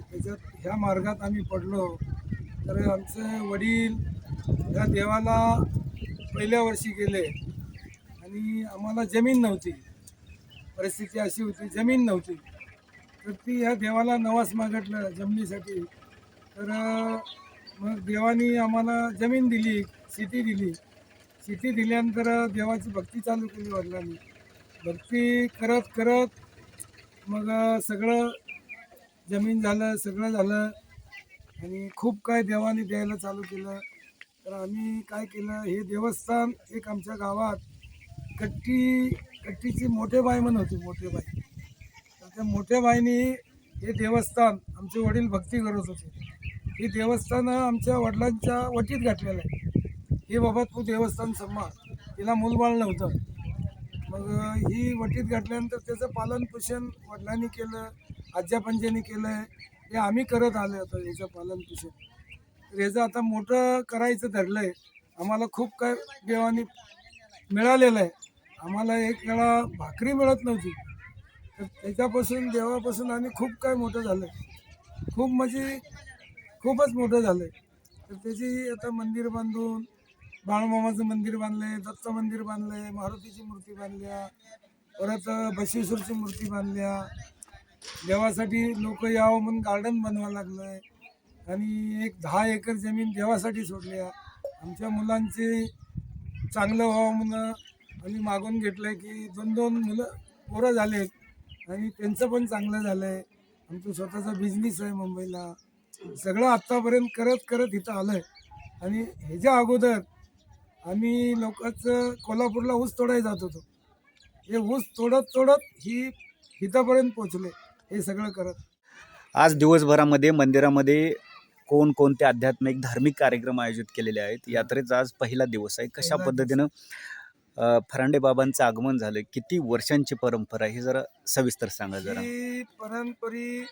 त्याच्यात ह्या मार्गात आम्ही पडलो. तर आमचे वडील ह्या देवाला पहिल्या वर्षी गेले. आणि आम्हाला जमीन नव्हती. परिस्थिती अशी होती जमीन नव्हती. तर ती ह्या देवाला नवास मागटलं जमिनीसाठी. तर मग देवानी आम्हाला जमीन दिली शेती दिली. शेती दिल्यानंतर देवाची भक्ती चालू केली वडिलांनी. भक्ती करत करत मग सगळं जमीन झालं सगळं झालं. आणि खूप काय देवाने द्यायला चालू केलं. तर आम्ही काय केलं हे देवस्थान एक आमच्या गावात कट्टी कट्टीची मोठे बाई म्हणून होती मोठे बाई. तर त्या मोठ्या बाईनी हे देवस्थान आमचे वडील भक्ती करत होते. हे देवस्थान आमच्या वडिलांच्या वटीत घातलेलं आहे. हे बाबा तू देवस्थान सांभाळ. तिला मूलबाळ नव्हतं. मग ही वटीत घातल्यानंतर त्याचं पालनपोषण वडिलांनी केलं. आज्या केलं आहे हे आम्ही करत आलो होतो याचं पालन पोषण. तर याचं आता मोठं करायचं ठरलं आहे आम्हाला खूप काय देवानी मिळालेलं आहे. आम्हाला एक वेळा भाकरी मिळत नव्हती. तर त्याच्यापासून देवापासून आम्ही खूप काय मोठं झालं खूप म्हणजे खूपच मोठं झालं तर त्याची आता मंदिर बांधून बाळमामाचं मंदिर बांधलंय दत्त मंदिर बांधलंय मारुतीची मूर्ती बांधल्या परत बशेश्वरची मूर्ती बांधल्या देवासाठी लोक यावं म्हणून गार्डन बनवावं लागलंय. आणि एक दहा एकर जमीन देवासाठी सोडल्या. आमच्या मुलांचे चांगलं व्हावं म्हणून आम्ही मागून घेतलंय की दोन दोन मुलं पोरं झालेत आणि त्यांचं पण चांगलं झालंय. आमचं स्वतःचा बिझनेस आहे मुंबईला. सगळं आत्तापर्यंत करत करत इथं आलंय. आणि ह्याच्या अगोदर आम्ही लोकांचं कोल्हापूरला ऊस तोडायला जात होतो. हे ऊस तोडत तोडत ही इथंपर्यंत पोचले हे सगळं करत आज दिवसभरामध्ये मंदिरामध्ये कोणकोणते आध्यात्मिक धार्मिक कार्यक्रम आयोजित केलेले आहेत यात्रेचा आज पहिला दिवस आहे कशा. पद्धतीनं फरांडे बाबांचं आगमन झालं किती वर्षांची परंपरा आहे हे जरा सविस्तर सांगा जरा ही परंपरी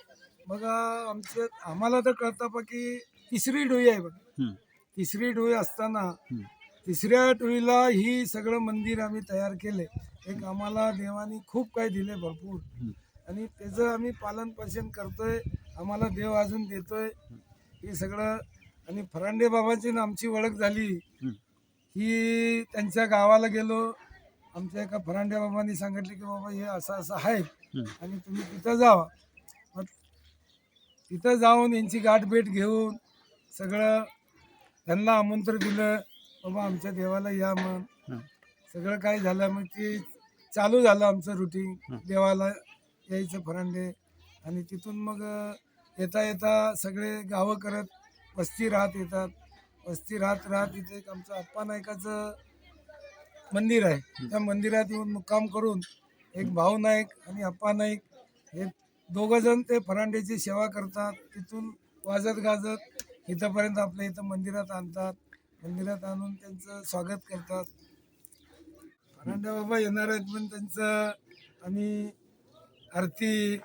बघा आमच्या आम्हाला तर कळतं बा की तिसरी डोई आहे बघ हं. तिसरी डोई असताना हं. तिसऱ्या टोळीला ही सगळं मंदिर आम्ही तयार केले एक आम्हाला देवानी खूप काही दिले भरपूर हं. आणि त्याचं आम्ही पालन पोषण करतोय आम्हाला देव अजून देतोय हे सगळं आणि फरांडे बाबांची आमची ओळख झाली हं. त्यांच्या गावाला गेलो आमच्या एका फरांडे बाबांनी सांगितले की बाबा हे असं असं आहे. आणि तुम्ही तिथं जावा मग तिथं जाऊन यांची गाठ भेट घेऊन सगळं त्यांना आमंत्रण दिलं बाबा आमच्या देवाला या मग. सगळं काय झालं मग ते चालू झालं आमचं रुटीन. देवाला यायचं फरांडे. आणि तिथून मग येता येता सगळे गावं करत वस्ती राहत येतात. वस्ती राहत राहत इथे एक आमचं अप्पा नायकाचं मंदिर आहे. त्या मंदिरात येऊन मुक्काम करून एक भाऊ नाईक आणि अप्पा नाईक हे दोघं जण ते फरांड्याची सेवा करतात. तिथून वाजत गाजत इथंपर्यंत आपल्या इथं मंदिरात आणतात. मंदिरात आणून त्यांचं स्वागत करतात. फरांड्या बाबा येणार आहेत पण त्यांचं आम्ही आरती.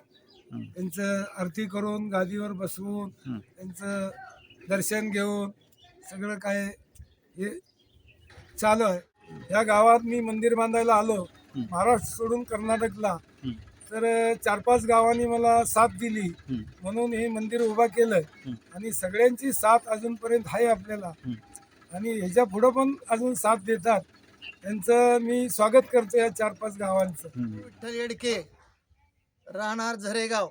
त्यांचं आरती करून गादीवर बसवून. त्यांचं दर्शन घेऊन सगळं काय हे चालू आहे या गावात मी मंदिर बांधायला आलो. महाराष्ट्र सोडून कर्नाटकला. तर चार पाच गावांनी मला साथ दिली हं. म्हणून हे मंदिर उभा केलं. आणि सगळ्यांची साथ अजूनपर्यंत आहे आपल्याला. आणि ह्याच्या पुढं पण अजून साथ देतात त्यांचं मी स्वागत करतो या चार पाच गावांचं. विठ्ठल येडके राहणार झरेगाव.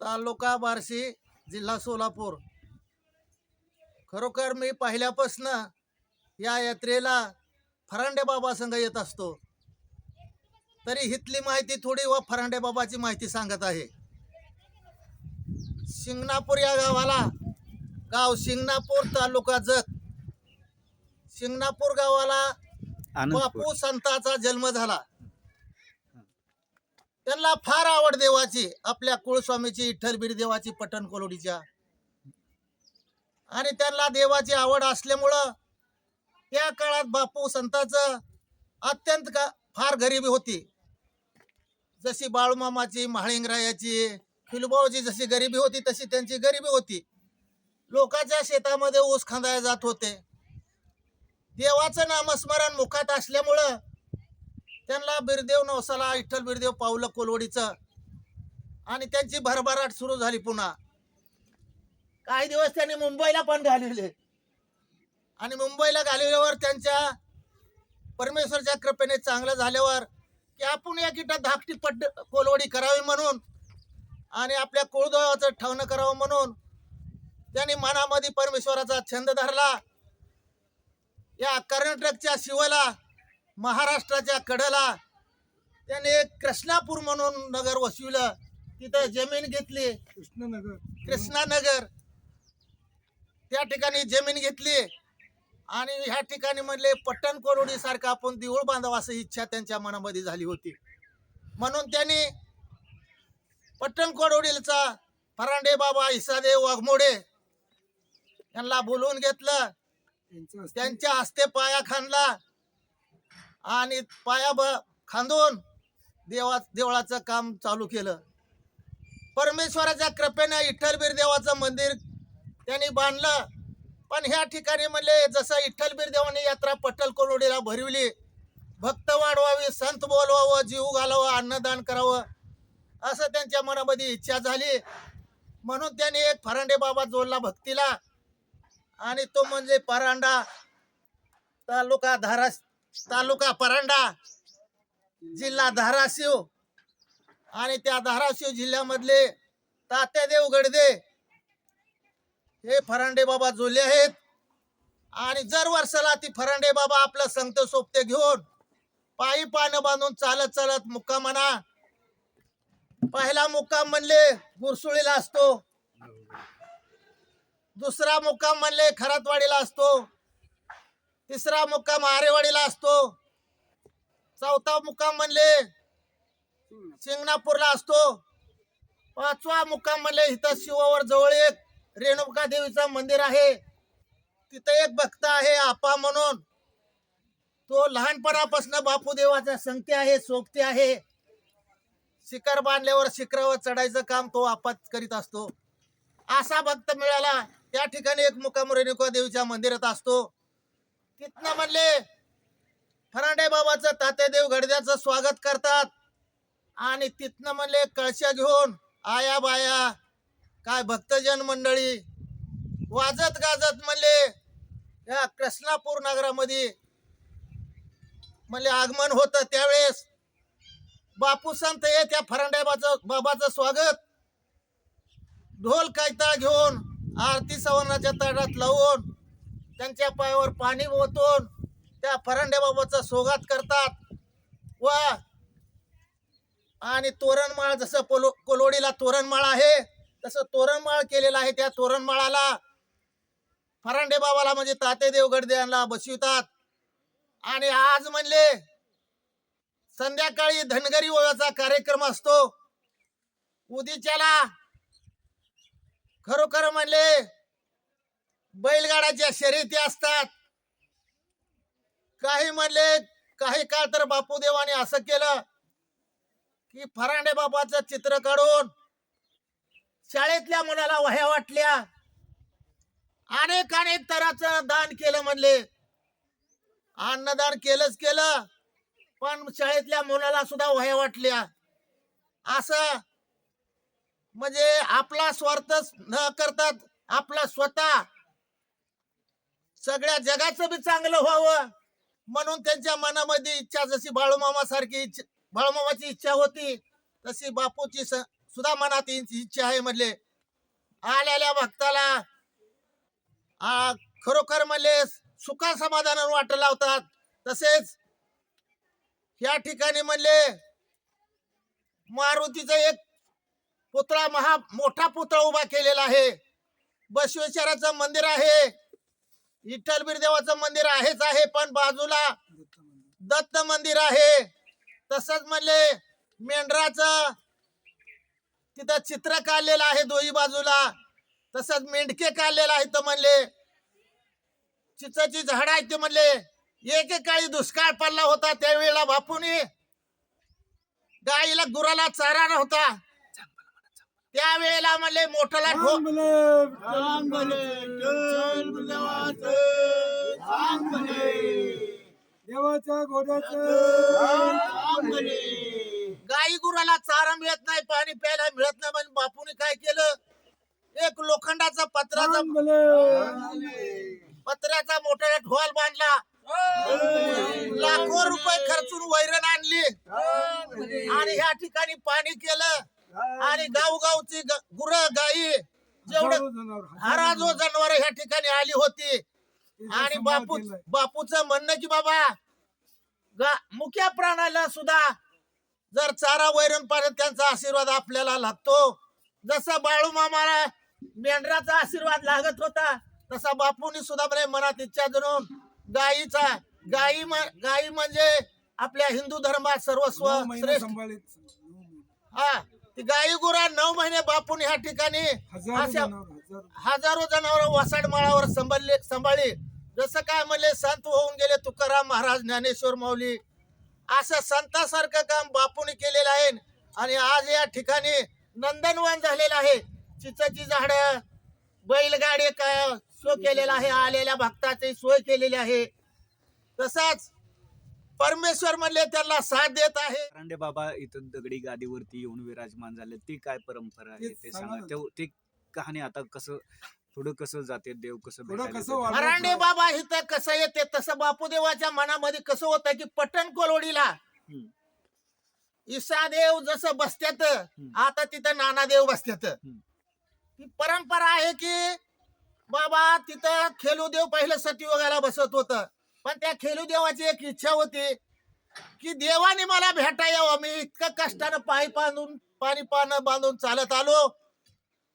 तालुका बार्शी जिल्हा सोलापूर. खरोखर मी पहिल्यापासनं या यात्रेला फरांडे बाबा संघ येत असतो. तरी इथली माहिती थोडी व फरांडे बाबाची माहिती सांगत आहे. शिंगणापूर या गावाला गाव शिंगणापूर तालुका जत. शिंगणापूर गावाला बापू संताचा जन्म झाला. त्यांना फार आवड देवाची आपल्या कुळस्वामीची विठ्ठल देवाची पठण कोलोडीच्या. आणि त्यांना देवाची आवड असल्यामुळं त्या काळात बापू संताचं अत्यंत का फार गरिबी होती. जशी बाळूमामाची महाळिंगरायाची फिलबावची जशी गरिबी होती तशी त्यांची गरिबी होती. लोकांच्या शेतामध्ये ऊस खांदायला जात होते. देवाचं नामस्मरण मुखात असल्यामुळं त्यांना बिरदेव नवसाला विठ्ठल बिरदेव पावलं कोलवडीचं. आणि त्यांची भरभराट सुरू झाली पुन्हा. काही दिवस त्यांनी मुंबईला पण घालवले. आणि मुंबईला घालवल्यावर त्यांच्या परमेश्वरच्या कृपेने चांगलं झाल्यावर की आपण या किटात धाकटी पड कोलवडी करावी म्हणून आणि आपल्या कुळदेवाचं ठेवणं करावं म्हणून त्यांनी मनामध्ये परमेश्वराचा छंद धरला. या कर्नाटकच्या शिवला महाराष्ट्राच्या कडला त्याने एक कृष्णापूर म्हणून नगर वसविलं. तिथं जमीन घेतली. कृष्णनगर. कृष्णानगर. त्या ठिकाणी जमीन घेतली. आणि ह्या ठिकाणी म्हणले पट्टण कोरोडी सारखं आपण देऊळ बांधावं असं इच्छा त्यांच्या मनामध्ये झाली होती. म्हणून त्यांनी पट्टण कोरोडीचा फरांडे बाबा इसादेव वाघमोडे यांना बोलवून घेतलं. त्यांच्या हस्ते पाया खांदला. आणि पाया ब खांदून देवा देवळाचं काम चालू केलं. परमेश्वराच्या कृपेने विठ्ठलबीर देवाचं मंदिर त्यांनी बांधलं. पण ह्या ठिकाणी म्हणले जसं विठ्ठलबीर देवाने यात्रा पट्टल कोरोडीला भरविली भक्त वाढवावी संत बोलवावं जीव घालावं अन्नदान करावं असं त्यांच्या मनामध्ये इच्छा झाली. म्हणून त्यांनी एक फरांडे बाबा जोडला भक्तीला. आणि तो म्हणजे परांडा तालुका धारा तालुका परांडा जिल्हा धाराशिव आणि त्या धाराशिव जिल्ह्यामधले तात्यादेव गडदे हे फरांडे बाबा जोले आहेत. आणि जर वर्षाला ती फरांडे बाबा आपलं संत सोपते घेऊन पायी पानं बांधून चालत चालत मुक्कामाना पहिला मुक्काम म्हणले गुरसुळीला असतो. दुसरा मुक्काम म्हणले खरातवाडीला असतो. तिसरा मुक्काम आरेवाडीला असतो. चौथा मुक्काम म्हणले शिंगणापूरला असतो. पाचवा मुक्काम म्हणले इथं शिवावर जवळ एक रेणुका देवीचं मंदिर आहे. तिथं एक भक्त आहे आपा म्हणून. तो लहानपणापासून बापू देवाचा संगती आहे सोबती आहे. शिखर बांधल्यावर शिखरावर चढायचं काम तो आपात करीत असतो. असा भक्त मिळाला. त्या ठिकाणी एक मुक्काम रेणुका देवीच्या मंदिरात असतो. तिथनं म्हणले फरांडे बाबाचं तात्यादेव गडद्याचं स्वागत करतात. आणि तिथनं म्हणले कळशा घेऊन आया बाया काय भक्तजन मंडळी. वाजत गाजत म्हणले या कृष्णापूर नगरामध्ये म्हणले आगमन होतं त्यावेळेस. बापू संत ये त्या फरांड्याबाचं बाबाचं स्वागत. ढोल कायता घेऊन आरती सवर्णाच्या तळात लावून त्यांच्या पायावर पाणी ओतून त्या फरांडे बाबाचा सोगात करतात. व आणि तोरणमाळ जसं पोलो कोलोडीला तोरणमाळ आहे तसं तोरणमाळ केलेला आहे त्या तोरणमाळाला. फरांडे बाबाला म्हणजे ताते देवगडद्यांना यांना बसवितात. आणि आज म्हणले संध्याकाळी धनगरी ओळाचा कार्यक्रम असतो. उदीच्याला खरोखर म्हणले बैलगाड्याच्या शर्यती असतात. काही म्हणले काही काळ तर बापूदेवाने असं केलं की फरांडे बाबाचं चित्र काढून शाळेतल्या मुलाला वह्या वाटल्या. अनेक अनेक तराचं दान केलं म्हणले. अन्नदान केलंच केलं पण शाळेतल्या मुलाला सुद्धा वह्या वाटल्या. असं म्हणजे आपला स्वार्थ न करतात आपला स्वतः सगळ्या जगाचं बी चांगलं व्हावं. म्हणून त्यांच्या मनामध्ये इच्छा जशी बाळूमामा सारखी इच्छा बाळूमामाची इच्छा होती तशी बापूची सुद्धा मनात इच्छा आहे म्हणले. आलेल्या भक्ताला खरोखर म्हणले सुखा समाधान वाट लावतात. तसेच या ठिकाणी म्हणले मारुतीचा एक पुतळा महा मोठा पुतळा उभा केलेला आहे. बसवेश्वराचं मंदिर आहे. विठ्ठलबीर देवाचं मंदिर आहेच आहे पण बाजूला दत्त मंदिर. आहे. तसंच म्हणले मेंढराच तिथं चित्र काढलेलं आहे दोही बाजूला. तसंच मेंढके काढलेलं आहे तर म्हणले चिचची झाड आहेत ते म्हणले एकेकाळी दुष्काळ पडला होता त्यावेळेला बापूने. गाईला गुराला चारा नव्हता. त्यावेळेला म्हणले मोठला देवाच्या गाई गुराला चारा मिळत नाही पाणी प्यायला मिळत नाही म्हणून बापूने काय केलं? एक लोखंडाचा पत्राचा पत्र्याचा मोठा ढोल बांधला. लाखो रुपये खर्चून वैरण आणली. आणि ह्या ठिकाणी पाणी केलं. आणि गावगावची गुर गाई जेवढं हराजो जनावर ह्या ठिकाणी आली होती. आणि बापू बापूचं म्हणणं की बाबा मुख्या प्राण्याला सुद्धा जर चारा वैरण पाण्यात त्यांचा आशीर्वाद आपल्याला लागतो जसा बाळू मामाला मेंढराचा आशीर्वाद लागत होता तसा बापूंनी सुद्धा मनात इच्छा जणून गायीचा गायी गायी म्हणजे आपल्या हिंदू धर्मात सर्वस्व श्रेष्ठ. हा. ती गायी गुरा नऊ महिने बापून ह्या ठिकाणी हजारो अशा जनावर, हजारो. हजारो जनावर वसाड माळावर सांभाळले सांभाळली. जसं काय म्हणले संत होऊन गेले तुकाराम महाराज ज्ञानेश्वर माऊली. असं संतासारखं काम बापूने केलेलं आहे. आणि आज या ठिकाणी नंदनवन झालेलं आहे. चिचाची झाड बैलगाडी काय सोय केलेला आहे. आलेल्या भक्ताची सोय केलेली आहे. तसाच परमेश्वर म्हणले त्यांना साथ देत आहे रांडे बाबा इथं दगडी गादीवरती येऊन विराजमान झाले ती काय परंपरा आहे ते सांगा. ते- ते कहाणी आता कसं पुढं कसं जाते देव कसं पुढं भेटायला कसं येतं? वाढ- हरांडे बाबा इथं कसं येते तसं बापूदेवाच्या मनामध्ये कसं होतं की पटण कोलवडीला हम्म. ईसादेव जसं बसत्यात आता तिथं नानादेव बसत्यात हम्म. ती परंपरा आहे की बाबा तिथं खेलूदेव पहिलं सतीयोगाला बसत होत पण त्या खेलूदेवाची एक इच्छा होती की देवाने मला भेटा यावं. मी इतकं कष्टानं पायी बांधून पाणी पानं बांधून चालत आलो.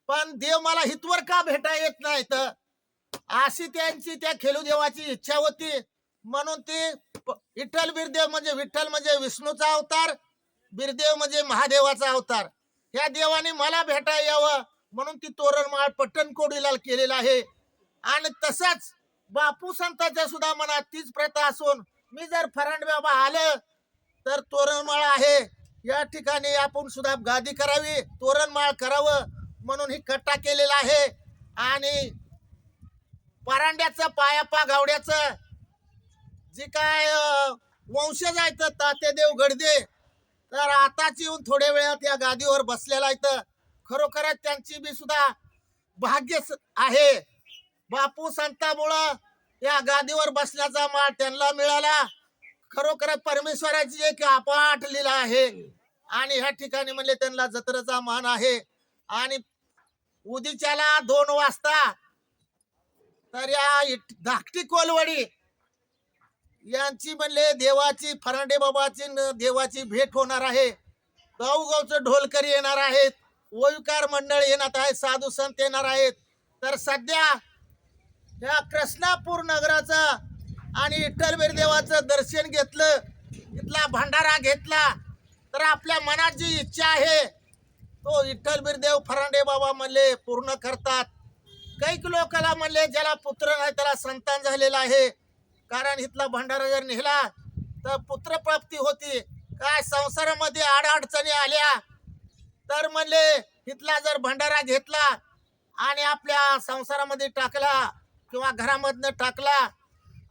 पण देव मला हितवर का भेटा येत नाही? तर अशी त्यांची त्या खेलूदेवाची इच्छा होती. म्हणून ती विठ्ठल बिरदेव म्हणजे विठ्ठल म्हणजे विष्णूचा अवतार बिरदेव म्हणजे महादेवाचा अवतार. ह्या देवाने मला भेटा यावं. म्हणून ती तोरणमाळ पट्टणकोडीला केलेला आहे. आणि तसंच बापू संतांच्या सुद्धा मनात तीच प्रथा असून मी जर फरांड बाबा आलं तर तोरणमाळ आहे. या ठिकाणी आपण सुद्धा गादी करावी तोरणमाळ करावं म्हणून ही कट्टा केलेला आहे. आणि परांड्याचं पायापा गावड्याचं जे काय वंशज आहेत तातेदेव गडदे तर आताच येऊन थोड्या वेळात या गादीवर बसलेला आहे खरोखरच त्यांची बी सुद्धा भाग्य आहे. बापू संतामुळं या गादीवर बसण्याचा मान त्यांना मिळाला. खरोखर परमेश्वराची एक अपाठ लीला आहे. आणि ह्या ठिकाणी म्हणले त्यांना जत्रेचा मान आहे. आणि उदीच्याला दोन वाजता तर या इट- धाकटी कोलवडी यांची म्हणले देवाची फरांडे बाबाची न देवाची भेट होणार आहे. गावगावचं ढोलकरी येणार आहेत. ओविकार मंडळ येणार आहे साधू संत येणार आहेत. तर सध्या ह्या कृष्णापूर नगराचं आणि विठ्ठल देवाचं दर्शन घेतलं इथला भंडारा घेतला तर आपल्या मनात जी इच्छा आहे तो विठ्ठल देव फरांडे बाबा म्हणले पूर्ण करतात. कैक लोकाला म्हणले ज्याला पुत्र नाही त्याला संतान झालेला आहे. कारण इथला भंडारा जर नेला तर पुत्रप्राप्ती होती. काय संसारामध्ये आडअडचणी आल्या तर म्हणले इथला जर भंडारा घेतला आणि आपल्या संसारामध्ये टाकला किंवा घरामधनं टाकला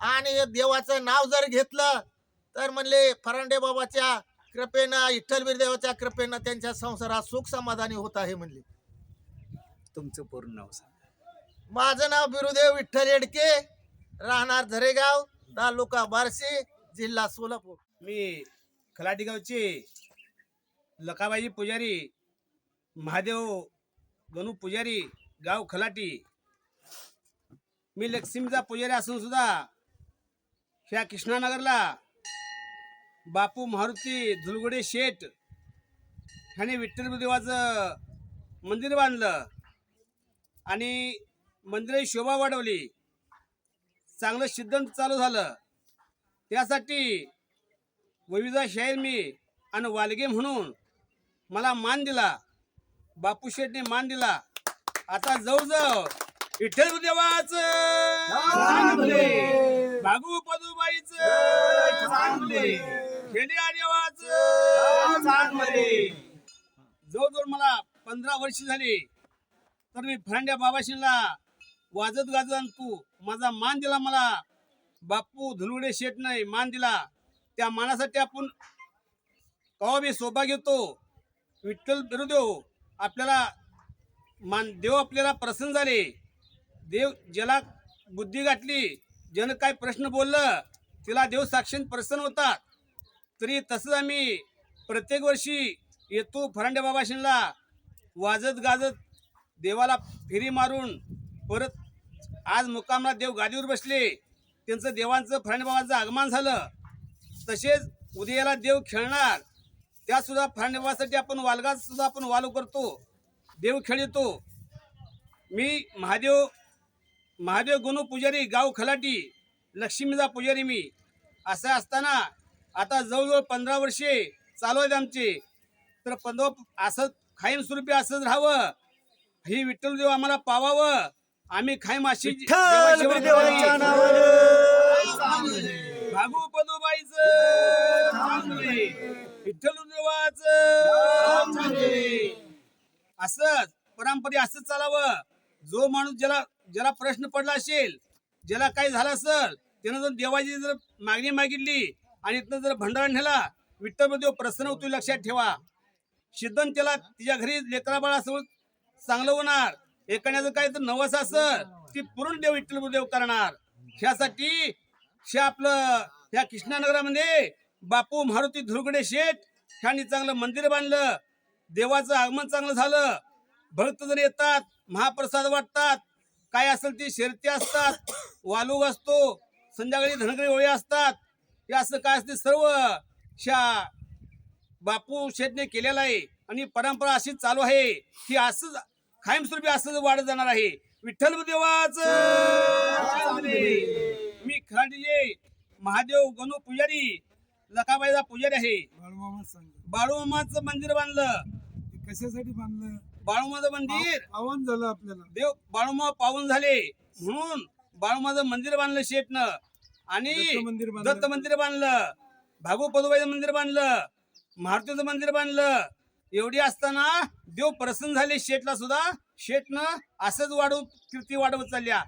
आणि देवाचं नाव जर घेतलं तर म्हणले फरांडे बाबाच्या कृपेनं विठ्ठल देवाच्या कृपेनं त्यांच्या संसारात सुख समाधानी होत आहे म्हणले. तुमचं पूर्ण नाव सांगा. माझं नाव बिरुदेव विठ्ठल येडके राहणार झरेगाव तालुका बार्शी जिल्हा सोलापूर. मी खलाटी गावचे लकाबाई पुजारी महादेव गणू पुजारी गाव खलाटी मी लक्ष्मीचा पुजारी असून सुद्धा ह्या कृष्णानगरला बापू मारुती धुलगुडे शेठ ह्याने विठ्ठल देवाचं मंदिर बांधलं आणि मंदिराची शोभा वाढवली. चांगलं सिद्धांत चालू झालं. त्यासाठी वविधा शाहीर मी आणि वालगे म्हणून मला मान दिला. बापू शेठने मान दिला. आता जाऊ जाऊ विठ्ठल देवाच. बाबू पदुबाईच. खेडे देवाच जवळजवळ मला पंधरा वर्ष झाली. तर मी फरांड्या बाबाशीला वाजत गाजत तू माझा मान दिला मला. बापू धुलुडे शेठ नाही मान दिला. त्या मानासाठी आपण कवा बी सोबा घेतो. विठ्ठल बिरुदेव आपल्याला मान देव आपल्याला प्रसन्न झाले. देव ज्याला बुद्धी गाठली ज्यानं काय प्रश्न बोललं तिला देव साक्षीन प्रसन्न होतात. तरी तसंच आम्ही प्रत्येक वर्षी येतो फरांडे बाबाशींना वाजत गाजत देवाला फेरी मारून परत आज मुक्कामला देव गादीवर बसले. त्यांचं देवांचं फरांडे बाबांचं आगमन झालं. तसेच उद्याला देव खेळणार. त्यासुद्धा फरांडे बाबासाठी आपण वालगात सुद्धा आपण वालू करतो. देव खेळतो. मी महादेव महादेव गुणू पुजारी गाव खलाटी लक्ष्मीचा पुजारी मी. असं असताना आता जवळजवळ पंधरा वर्षे चालू आहेत आमचे. तर पंधरा असं कायमस्वरूपी असंच राहावं. ही विठ्ठल देव आम्हाला पावावं. आम्ही खायम अशी. भागू पदोबाईचं. विठ्ठल देवाचं. असंच परंपरे असंच चालावं. जो माणूस ज्याला ज्याला प्रश्न पडला असेल ज्याला काही झाला असेल त्यानं जर देवाची जर मागणी मागितली आणि इथनं जर भंडारा नेला विठ्ठल देव हो प्रसन्न होतो लक्षात ठेवा. शिद्धन त्याला तिच्या घरी लेकरा बाळासोबत चांगलं होणार. एखाद्याचं काय तर नवस असेल ती पूर्ण देव विठ्ठल देव हो करणार. ह्यासाठी हे आपलं ह्या कृष्णानगरामध्ये बापू मारुती धुरगडे शेठ ह्यांनी चांगलं मंदिर बांधलं. देवाचं आगमन चांगलं झालं. भक्त जर येतात. महाप्रसाद वाटतात. काय असेल ते शर्ती असतात. वालूग असतो. संध्याकाळी धनगरी ओळी असतात. हे असं काय असते सर्व? ह्या बापू शेठने केलेलं आहे. आणि परंपरा अशीच चालू आहे. की असंच कायमस्वरूपी असंच वाढत जाणार आहे. विठ्ठल देवाच मी खराडीचे महादेव गणू पुजारी. लकाबाईचा पुजारी आहे. बाळूमामाचं मंदिर बांधलं. कशासाठी बांधलं? बाळूमाचं मंदिर. आव्हान झालं आपल्याला. देव बाळूमा पावन झाले. म्हणून बाळूमाचं मंदिर बांधलं शेठनं आणि दत्त मंदिर बांधलं. दत्त मंदिर बांधलं. भागू पदोबाईचं मंदिर बांधलं. मारुतीचं मंदिर बांधलं. एवढी असताना देव प्रसन्न झाले शेठला सुद्धा. शेठनं असंच वाढव कीर्ती वाढवत चालल्या.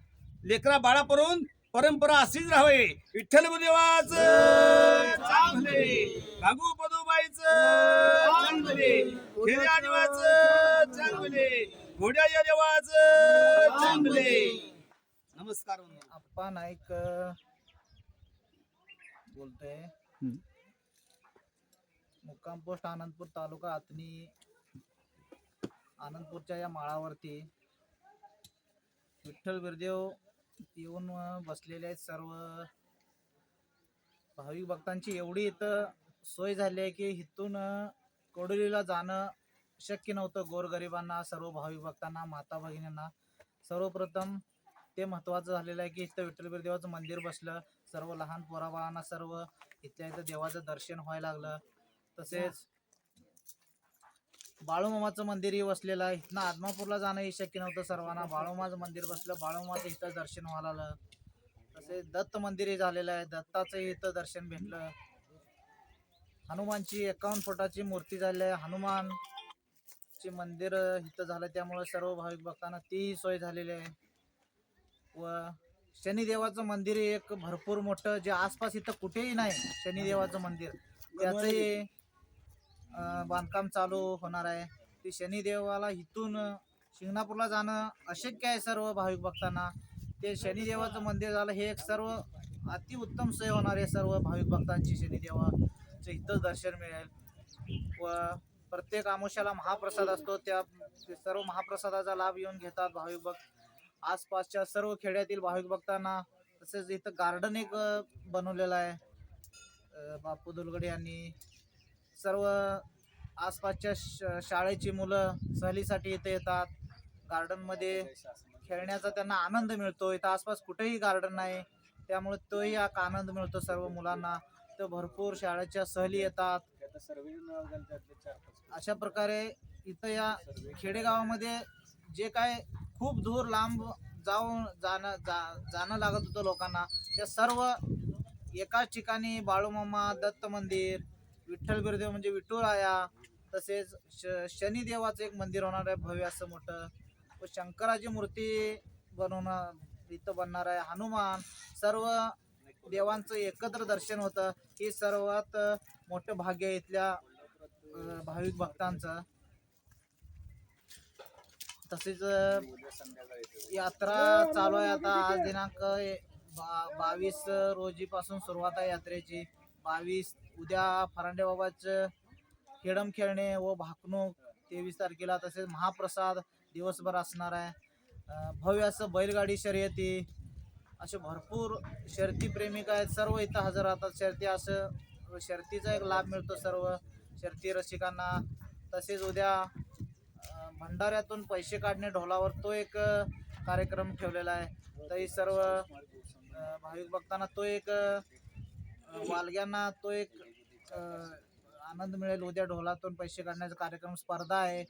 लेकरा बाळापर्यंत परंपरा अशीच राहावी. विठ्ठल देवाच चांगले. भागू पदोबाईचं चांगले. चांगले घोड्याच्या देवाचं चांगले नमस्कार. आप्पा नाईक बोलतोय. मुक्काम पोस्ट आनंदपूर तालुका आतनी आनंदपूरच्या या माळावरती विठ्ठल बिरदेव येऊन बसलेले आहेत सर्व भाविक भक्तांची एवढी इथं सोय झाली आहे की इथून कोडोलीला जाणं शक्य नव्हतं. गोरगरिबांना सर्व भावी भक्तांना माता भगिनींना सर्वप्रथम ते महत्वाचं झालेलं आहे की इथं विठ्ठलबीर देवाचं मंदिर बसलं. सर्व लहान पोराबाळांना सर्व इथल्या इथं देवाचं दर्शन व्हायला लागलं. तसेच बाळूमामाचं मंदिरही बसलेलं आहे. इथनं आदमापूरला जाणंही शक्य नव्हतं सर्वांना. बाळूमाचं मंदिर बसलं बाळूमाचं इथं दर्शन व्हायला लागलं. तसेच दत्त मंदिरही झालेलं आहे. दत्ताचंही इथं दर्शन भेटलं. हनुमानची एकावन्न फुटाची मूर्ती झाली आहे. हनुमान हनुमानचे मंदिर इथं झालं त्यामुळे सर्व भाविक भक्तांना तीही सोय झालेली आहे. व शनिदेवाचं मंदिर एक भरपूर मोठं जे आसपास इथं कुठेही नाही शनिदेवाचं मंदिर. त्याचंही बांधकाम चालू होणार आहे. ते शनिदेवाला इथून शिंगणापूरला जाणं अशक्य आहे सर्व भाविक भक्तांना. ते शनिदेवाचं मंदिर झालं हे एक सर्व अतिउत्तम सोय होणार आहे सर्व भाविक भक्तांची. शनिदेवाचं इथं दर्शन मिळेल. व प्रत्येक आमुष्याला महाप्रसाद असतो. त्या सर्व महाप्रसादाचा लाभ येऊन घेतात भाविक भक्त. आसपासच्या सर्व खेड्यातील भाविक भक्तांना तसेच इथं गार्डन एक बनवलेलं आहे. बापू दुलगडे यांनी सर्व आसपासच्या श- शाळेची मुलं सहलीसाठी इथे येतात. गार्डनमध्ये खेळण्याचा त्यांना आनंद मिळतो. इथं आसपास कुठेही गार्डन नाही. त्यामुळे तोही एक आनंद मिळतो सर्व मुलांना. तर भरपूर शाळेच्या सहली येतात. अशा प्रकारे इथं या खेडेगावामध्ये जे काय खूप दूर लांब जाऊन जाणं जा जाणं लागत होतं लोकांना त्या सर्व एकाच ठिकाणी बाळूमामा दत्त मंदिर विठ्ठल गुरुदेव म्हणजे विठुराया तसेच श शनिदेवाचं एक मंदिर होणार आहे भव्य असं मोठं. व शंकराची मूर्ती बनवणार इथं बनणार आहे हनुमान. सर्व देवांचं एकत्र दर्शन होतं. हे सर्वात मोठं भाग्य आहे इथल्या भाविक भक्तांचं. तसेच यात्रा चालू आहे आता. आज दिनांक बा बावीस रोजीपासून सुरुवात आहे यात्रेची. बावीस उद्या फरांडे बाबाचं खेडम खेळणे व भाकणूक तेवीस तारखेला. तसेच महाप्रसाद दिवसभर असणार आहे. भव्य असं बैलगाडी शर्यती असे भरपूर शर्ती प्रेमिक आहेत. सर्व इथं हजर राहतात. शर्ती असं शर्तीचा एक लाभ मिळतो सर्व. शर्ती रसिकांना. तसेच उद्या भंडाऱ्यातून पैसे काढणे ढोलावर तो एक कार्यक्रम ठेवलेला आहे. तरी सर्व भाविक भक्तांना तो एक वालग्यांना तो एक आनंद मिळेल. उद्या ढोलातून पैसे काढण्याचा कार्यक्रम स्पर्धा आहे.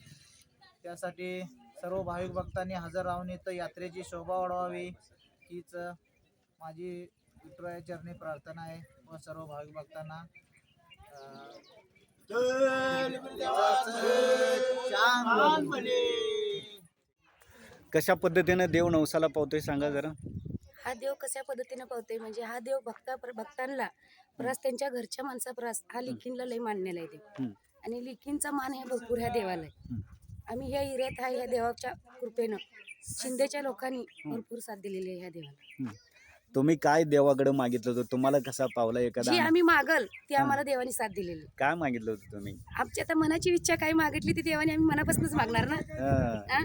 त्यासाठी सर्व भाविक भक्तांनी हजर राहून इथं यात्रेची शोभा वाढवावी. हीच माझी विठुराया चरणी प्रार्थना आहे व सर्व भाविक भक्तांना. कशा पद्धतीनं देव नवसाला पावतोय सांगा जरा हा देव कशा पद्धतीने पावतोय म्हणजे हा देव भक्ता भक्तांना प्रस त्यांच्या घरच्या माणसा प्रस हा लिखीनला लय मानलेला आहे देव. आणि लिखींचा मान हे भरपूर ह्या देवाला आहे. आम्ही ह्या एरियात हा ह्या देवाच्या कृपेनं शिंदेच्या लोकांनी भरपूर साथ दिलेली आहे ह्या देवाला. तुम्ही काय देवाकडे मागितलं होतं? तुम्हाला कसा पावला एखादा जी आम्ही मागल ती आम्हाला देवाने साथ दिलेली. काय मागितलं होतं तुम्ही? आमची आता मनाची इच्छा काय मागितली ती देवाने आम्ही मनापासूनच मागणार ना? हा, हा?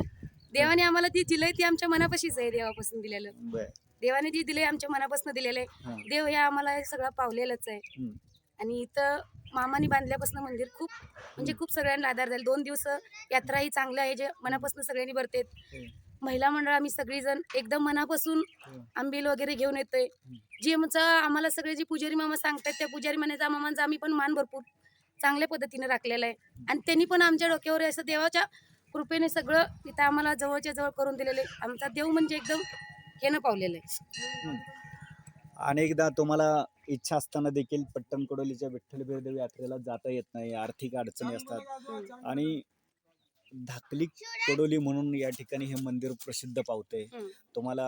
देवाने आम्हाला ती दिलंय ती आमच्या मनापाशीच आहे देवापासून दिलेलं. बर. देवाने जी दिले आमच्या मनापासून दिलेलं हा. आहे देव हे आम्हाला हे सगळं पावलेलंच आहे. हम्म. आणि इथं मामाने बांधल्यापासून मंदिर खूप म्हणजे खूप सगळ्यांना आधार झाला. दोन दिवस यात्रा ही चांगली आहे जे मनापासून सगळ्यांनी भरते महिला मंडळ आम्ही सगळीजण एकदम मनापासून आंबील वगैरे घेऊन येतोय. जी आमचं आम्हाला सगळे जे पुजारी मामा सांगतात त्या पुजारी मामाचा मामांचा आम्ही पण मान भरपूर चांगल्या पद्धतीने राखलेला आहे. आणि त्यांनी पण आमच्या डोक्यावर असं देवाच्या कृपेने सगळं इथं आम्हाला जवळच्या जवळ करून दिलेले आमचा देव म्हणजे एकदम हेनं पावलेलं आहे. अनेकदा तुम्हाला इच्छा असताना देखील पट्टण कडोलीच्या विठ्ठल बिरदेव यात्रेला जाता येत नाही आर्थिक अडचणी असतात. आणि धाकली कडोली म्हणून या ठिकाणी हे मंदिर प्रसिद्ध पावते. तुम्हाला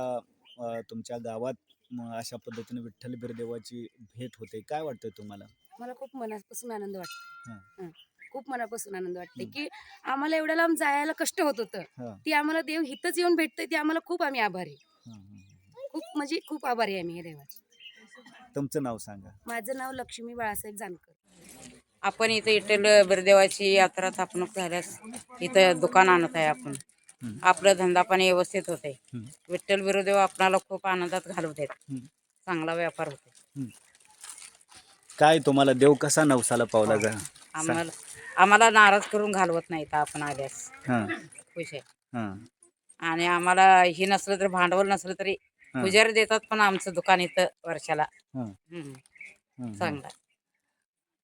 अं, तुमच्या गावात म, अशा पद्धतीने विठ्ठल बिरदेवाची भेट होते काय वाटतंय तुम्हाला मला खूप मनापासून आनंद वाटतो हा. हं. खूप मनापासून आनंद वाटते की आम्हाला एवढ्या लांब जायला कष्ट होत हा. होतं ती आम्हाला देव हिथंच येऊन भेटतंय ते आम्हाला खूप आम्ही आभारी हं, हं, हं. खूप म्हणजे खूप आभारी आहे आम्ही या देवाचे तुमचं नाव सांगा माझं नाव लक्ष्मी बाळासाहेब जानकर आपण इथं इटेल बिरदेवाची यात्रा स्थापना झाल्यास इथं दुकान आणत आहे आपण. आपलं धंदा पाणी व्यवस्थित होते. विठ्ठल बिरदेव आपणाला खूप आनंदात घालवतात. हम्म. चांगला व्यापार होतो काय तुम्हाला देव कसा नवसाला पावला जा आम्हाला आम्हाला नाराज करून घालवत नाही आपण आल्यास. हां. खुश आहे. हां. आणि आम्हाला हे नसलं तरी भांडवल नसलं तरी हा. पुजारी देतात पण आमचं दुकान इथं वर्षाला. हा. हं, चांगलं.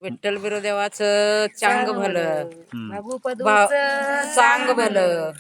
विठ्ठल बिरोदेवाचं चांग भलं. बाबू बा- पदूचं चांग भलं.